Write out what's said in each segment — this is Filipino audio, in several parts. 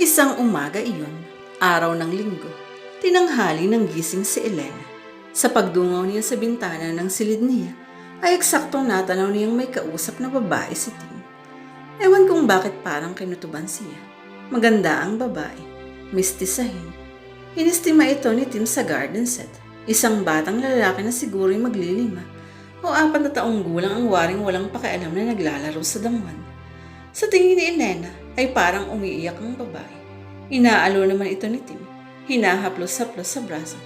Isang umaga iyon, araw ng linggo, tinanghali ng gising si Elena. Sa pagdungaw niya sa bintana ng silid niya, ay eksaktong natanaw niyang may kausap na babae si Tim. Ewan kung bakit parang kinutuban siya. Maganda ang babae, mistisahin. Inistima ito ni Tim sa garden set. Isang batang lalaki na siguro maglilima o apat na taong gulang ang waring walang pakialam na naglalaro sa damuhan. Sa tingin ni Elena ay parang umiiyak ang babae. Inaalo naman ito ni Tim. Hinahaplos-haplos sa braso.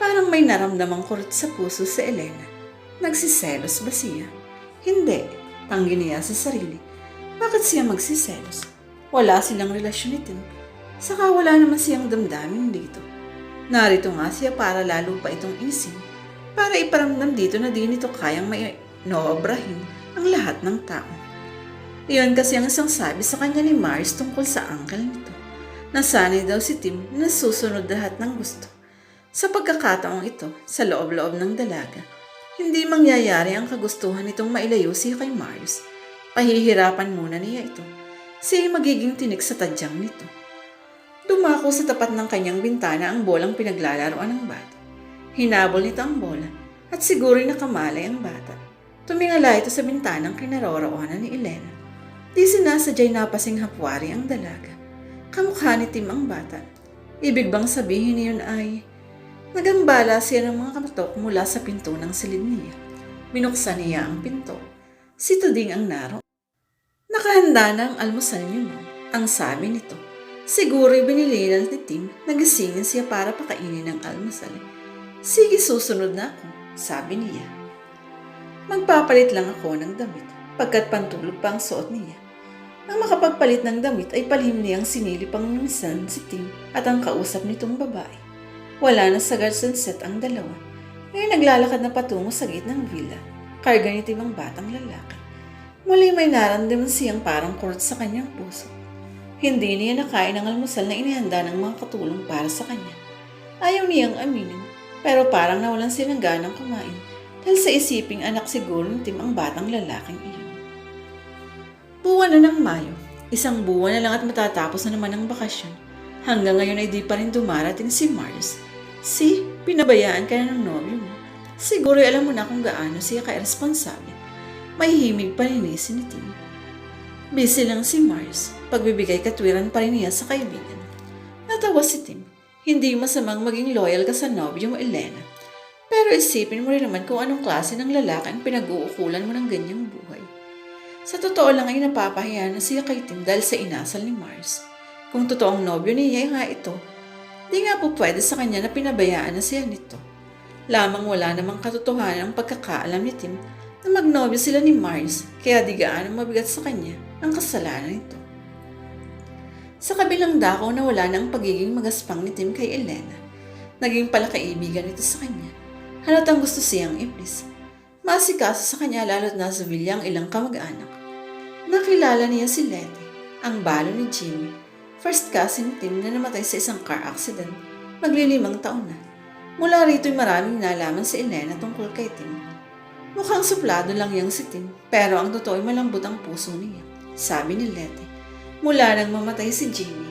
Parang may naramdamang kurot sa puso si Elena. Nagsiselos ba siya? Hindi. Tanggi niya sa sarili. Bakit siya magsiselos? Wala silang relasyon ni Tim. Saka wala naman siyang damdamin dito. Narito nga siya para lalo pa itong isin. Para iparamdam dito na di nito kayang may noobrahin ang lahat ng tao. Iyon kasi ang isang sabi sa kanya ni Mars tungkol sa uncle nito. Nasanay daw si Tim na susunod lahat ng gusto. Sa pagkakataong ito, sa loob-loob ng dalaga, hindi mangyayari ang kagustuhan nitong mailayo si kay Mars. Pahihirapan muna niya ito. Siya magiging tinik sa tadyang nito. Dumako sa tapat ng kanyang bintana ang bolang pinaglalaroan ng bata. Hinabol nito ang bola at siguro'y nakamalay ang bata. Tumingala ito sa bintanang kinaroroonan ni Elena. Di sinasadyay napasing hapwari ang dalaga. Kamukha ni Tim ang bata. Ibig bang sabihin niyon ay nagambala siya ng mga kamatok mula sa pinto ng silid niya. Binuksan niya ang pinto. Si Tuding ang naro. Nakahanda na ang almusal niyo, ma'am. Ang sabi nito. Siguro'y binili na ni Tim, nagisingin siya para pakainin ng almusal. Sige, susunod na ako, sabi niya. Magpapalit lang ako ng damit, pagkat pantulog pa ang suot niya. Ang makapagpalit ng damit ay palihim niyang sinilip ang minsan si Tim at ang kausap nitong babae. Wala na sa garden set ang dalawa. Ngayon naglalakad na patungo sa gitnang villa. Karga ni Tim ang batang lalaki. Muli may naramdaman siyang parang kurot sa kanyang puso. Hindi niya nakain ang almusal na inihanda ng mga katulong para sa kanya. Ayaw niyang aminin, pero parang nawalan siya ng ganang kumain dahil sa isiping anak siguro ni Tim ang batang lalaking iyon. Buwan na ng Mayo. Isang buwan na lang at matatapos na naman ang bakasyon. Hanggang ngayon ay di pa rin dumarating si Mars. Si, pinabayaan ka na ng nobyo mo. Siguro alam mo na kung gaano siya ka-responsable. May himig pa rin ni Tim. Busy lang si Mars. Pagbibigay katwiran pa rin niya sa kaibigan. Natawa si Tim. Hindi masamang maging loyal ka sa nobyo mo, Elena. Pero isipin mo rin naman kung anong klase ng lalaki ang pinag-uukulan mo ng ganyang buhay. Sa totoo lang ay napapahiya na siya kay Tim dahil sa inasal ni Mars. Kung totoong nobyo niya nga ito, di nga po pwede sa kanya na pinabayaan na siya nito. Lamang wala namang katotohanan ang pagkakaalam ni Tim na magnobyo sila ni Mars kaya di gaano mabigat sa kanya ang kasalanan nito. Sa kabilang dako na wala na ang pagiging magaspang ni Tim kay Elena, naging palakaibigan ito sa kanya. Halatang gusto siyang iblis. Masikaso sa kanya lalo't nasa villa ang ilang kamag-anak. Nakilala niya si Letty, ang balo ni Jimmy, first cousin Tim na namatay sa isang car accident, maglilimang taon na. Mula rito'y maraming nalaman si Elena tungkol kay Tim. Mukhang suplado lang yang si Tim, pero ang totoo'y malambot ang puso niya, sabi ni Letty. Mula nang mamatay si Jimmy,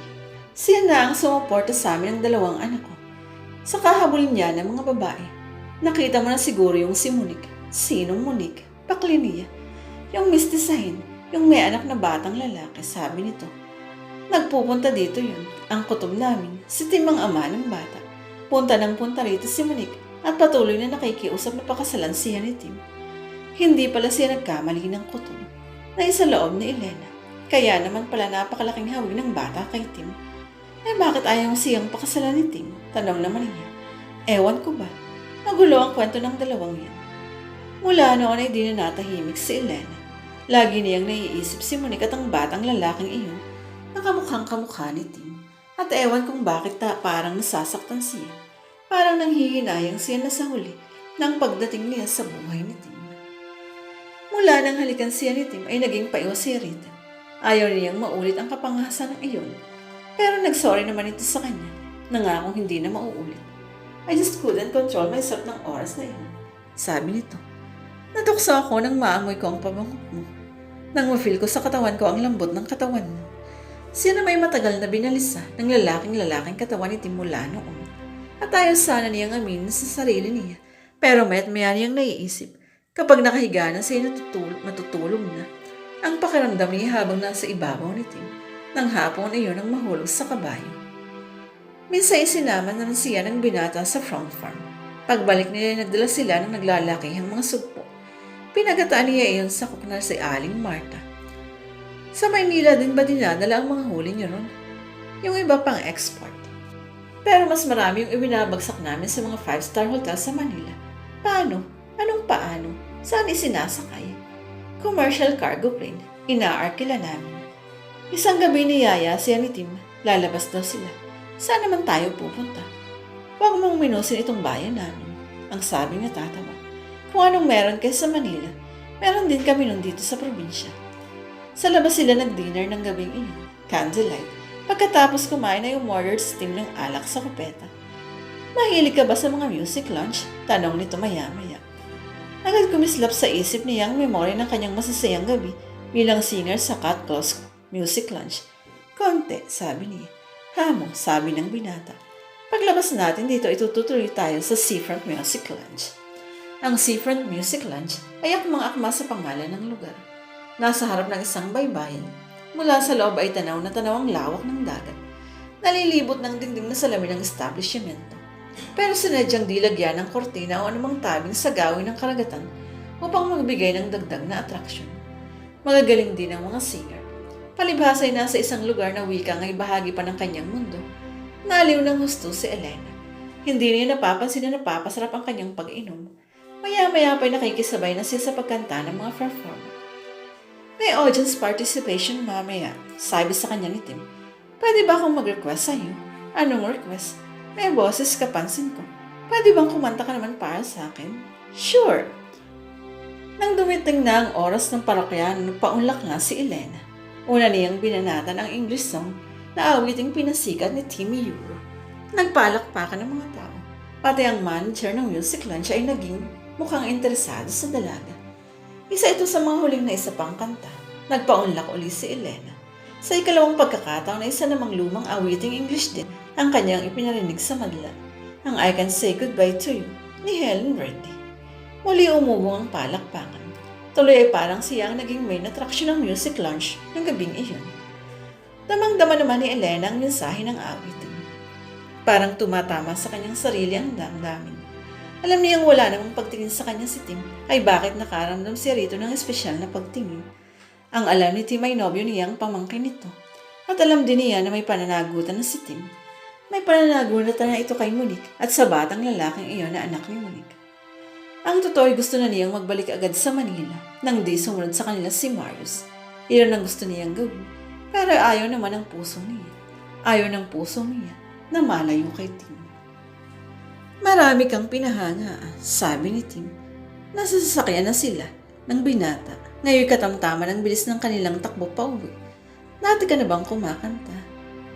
siya na ang sumuporta sa amin ng dalawang anak ko. Sa kahabulin niya ng mga babae, nakita mo na siguro yung si Monique. Sinong Monique? Pakli niya. Yung mistisahin, yung may anak na batang lalaki, sabi nito. Nagpupunta dito yun, ang kutob namin, si Tim ang ama ng bata. Punta ng punta rito si Monique at patuloy na nakikiusap na pakasalan siya ni Tim. Hindi pala siya nagkamali ng kutob na isa loob ni Elena. Kaya naman pala napakalaking hawig ng bata kay Tim. Eh bakit ayaw siyang pakasalan ni Tim? Tanong naman niya. Ewan ko ba? Magulo ang kwento ng dalawang yan. Mula noon ay di na natahimik si Elena. Lagi niyang naiisip si Monique at ang batang lalaking iyon na kamukhang kamukha ni Tim. At ewan kung bakit ta parang nasasaktan siya. Parang nanghihinayang siya na sa huli ng pagdating niya sa buhay ni Tim. Mula nang halikan siya ni Tim ay naging paiwa si Rita. Ayaw niyang maulit ang kapangasan ng iyon. Pero nagsorry naman ito sa kanya. Nangakong hindi na mauulit. I just couldn't control myself ng oras na iyon. Sabi nito. Natukso ako nang maamoy ko ang pabango mo. Nang ma-feel ko sa katawan ko ang lambot ng katawan mo. Siya na may matagal na binalisa ng lalaking-lalaking katawan ni Tim mula noon. At ayaw sana niyang aminin sa sarili niya. Pero met maya niyang naiisip kapag nakahiga na siya natutulog, matutulog na. Ang pakiramdam niya habang nasa ibabaw ni Tim nang hapon iyon ang mahulog sa kabayo. Minsan isinama na rin siya ng binata sa front farm. Pagbalik nila nagdala sila ng naglalakihang mga sugpo. Pinagataan niya iyon sa kuknal si Aling Marta. Sa Maynila din ba dinadala ang mga huli niyo ron? Yung iba pang export. Pero mas marami yung ibinabagsak namin sa mga five-star hotel sa Manila. Paano? Anong paano? Saan isinasakay? Commercial cargo plane. Inaarkila namin. Isang gabi ni Yaya, siya ni Tim, lalabas daw sila. Saan naman tayo pupunta? Huwag mong minusin itong bayan namin. Ang sabi niya tatawa. Kung anong meron kayo sa Manila, meron din kami nun dito sa probinsya. Sa labas sila nag-dinner ng gabing iyon, candlelight, pagkatapos kumain ay umordered steam ng alak sa kupeta. Mahilig ka ba sa mga music lunch? Tanong nito maya-maya. Agad kumislap sa isip niya ang memory ng kanyang masasayang gabi bilang singer sa Cat Claws Music Lunch. Konti, sabi niya. Hamo, sabi ng binata. Paglabas natin dito, itutuloy tayo sa Seafront Music Lunch. Ang Seafront Music Lunch ay akmang-akma sa pangalan ng lugar. Nasa harap ng isang baybayin. Mula sa loob ay tanaw na tanaw ang lawak ng dagat. Nalilibot ng dingding na salamin ng establishmento. Pero sinadyang dilagyan ng kortina o anumang tabing sa gawin ng karagatan upang magbigay ng dagdag na atraksyon. Magagaling din ang mga singer. Palibhasa ay nasa isang lugar na wika ay bahagi pa ng kanyang mundo. Naliw ng gusto si Elena. Hindi niya napapansin na napapasarap ang kanyang pag-inom. Maya-maya pa'y nakikisabay na siya sa pagkanta ng mga performer. May audience participation mamaya, sabi sa kanya ni Tim. Pwede ba akong mag-request sa iyo? Anong request? May boses kapansin ko. Pwede bang kumanta ka naman para sa akin? Sure. Nang dumiting na ang oras ng parokyan, paunlak nga si Elena. Una niyang binanatan ang English song na awiting pinasikat ni Timmy Euro. Nagpalakpakan ng mga tao. Pati ang manager ng music lunch ay naging mukhang interesado sa dalaga. Isa ito sa mga huling na isa pang kanta. Nagpaunlak uli si Elena. Sa ikalawang pagkakataon na isa namang lumang awiting English din ang kanyang ipinarinig sa madla. Ang I Can Say Goodbye to You ni Helen Reddy. Muli umubong ang palakpakan. Tuloy ay parang siya ang naging main attraction ng music lunch ng gabing iyon. Damang-dama naman ni Elena ang mensahe ng awitin. Parang tumatama sa kanyang sarili ang damdamin. Alam niyang wala namang pagtingin sa kanya si Tim ay bakit nakaramdam siya rito ng espesyal na pagtingin. Ang alam ni Tim ay nobyo niya ang pamangkin nito. At alam din niya na may pananagutan na si Tim. May pananagutan na ito kay Monique at sa batang lalaking iyon na anak ni Monique. Ang totoo ay gusto na niyang magbalik agad sa Manila nang di sumunod sa kanila si Marius. Iyon ang gusto niyang gawin. Pero ayaw naman ang puso niya. Ayaw ng puso niya na malayo kay Tim. Marami kang pinahanga, sabi ni Tim. Nasa sasakyan na sila ng binata. Ngayon katamtaman ang bilis ng kanilang takbo pa uwi. Dati ka na bang kumakanta?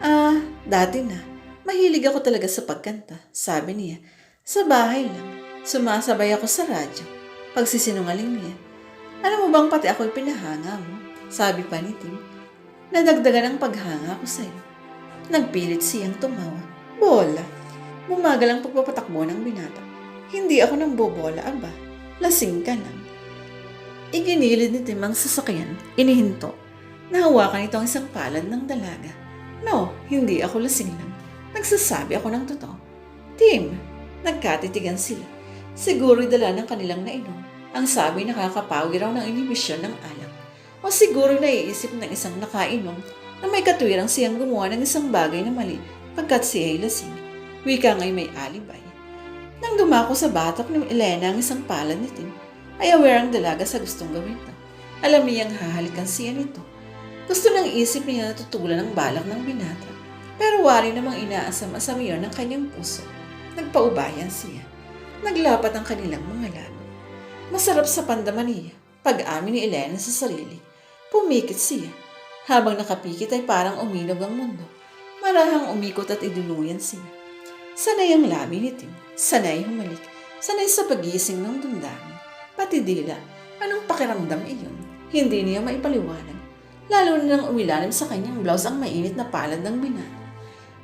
Ah, dati na. Mahilig ako talaga sa pagkanta, sabi niya. Sa bahay lang. Sumasabay ako sa radyo. Pagsisinungaling niya. Alam mo bang pati ako'y pinahanga mo? Sabi pa ni Tim. Nadagdagan ang paghanga ko sa'yo. Nagpilit siyang tumawa. Bola. Bumagal ang pagpapatakbo ng binata. Hindi ako nang bobola, aba. Lasing ka lang. Iginilid ni Tim ang sasakyan. Inihinto. Nahawakan ito ang isang palad ng dalaga. No, hindi ako lasing lang. Nagsasabi ako ng totoo. Tim, nagkatitigan sila. Siguro'y dala ng kanilang nainom. Ang sabi nakakapawi raw ng inibisyon ng alak. O siguro naiisip ng isang nakainom na may katwirang siyang gumawa ng isang bagay na mali pagkat siya ay lasing. Wika nga'y may alibay. Nang dumako sa batok ni Elena ang isang palad ni Tim, ay aware ang dalaga sa gustong gawin ito. Alam niyang hahalikan siya nito. Gusto ng isip niya na tutulan ang balak ng binata. Pero wari namang inaasam-asam iyon ng kanyang puso. Nagpaubayan siya. Naglapat ang kanilang mga labi. Masarap sa pandaman niya. Pag-amin ni Elena sa sarili. Pumikit siya. Habang nakapikit ay parang uminog ang mundo. Marahang umikot at iduluyan siya. Sanay ang labi ni Tim. Sanay humalik. Sanay sa pagising ng damdamin. Pati dila. Anong pakiramdam iyon? Hindi niya maipaliwanag. Lalo na nang umilalim sa kanyang blouse ang mainit na palad ng binata.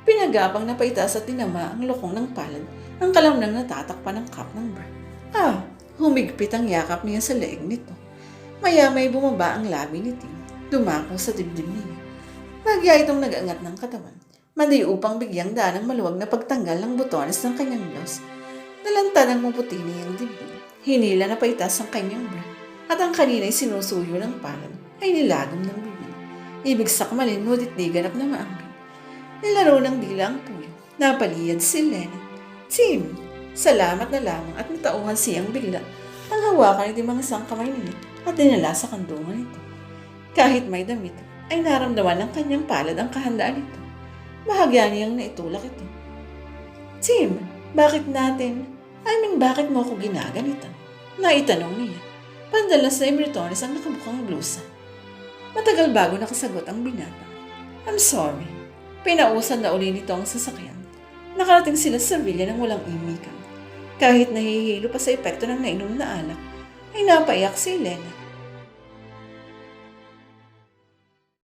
Pinagapang na paitas at tinama ang lokong ng palad ang kalamnang natatakpan ng cup ng bra. Ah, humigpit ang yakap niya sa leeg nito. Maya may bumaba ang labi ni Tim. Dumako sa dibdib niya. Bagya itong nag-angat ng katawan. Mandi upang bigyang daan ng maluwag na pagtanggal ng butones ng kanyang blouse. Nalanta ng maputi niyang dibdib. Hinila na paitas ang kanyang bra. At ang kanina'y sinusuyo ng palad ay nilagom ng bibig. Ibig sakmalin ngunit di ganap na maangkin. Nilaro ng dila ang puyo. Napaliyad si Lennon. Tim, salamat na lamang at natauhan siyang bigla ang hawakan ni mga isang kamay niya at dinala sa kandungan nito. Kahit may damit, ay naramdaman ng kanyang palad ang kahandaan nito. Bahagya niyang naitulak ito. Tim, bakit natin? I mean, bakit mo ako ginaganito? Naitanong niya. Pandalas na imritones ang nakabukang blusa. Matagal bago nakasagot ang binata. I'm sorry. Pinausan na uli nito ang sasakyan. Nakarating sila sa villa ng walang imikan. Kahit nahihilo pa sa epekto ng nainom na alak, ay napaiyak si Elena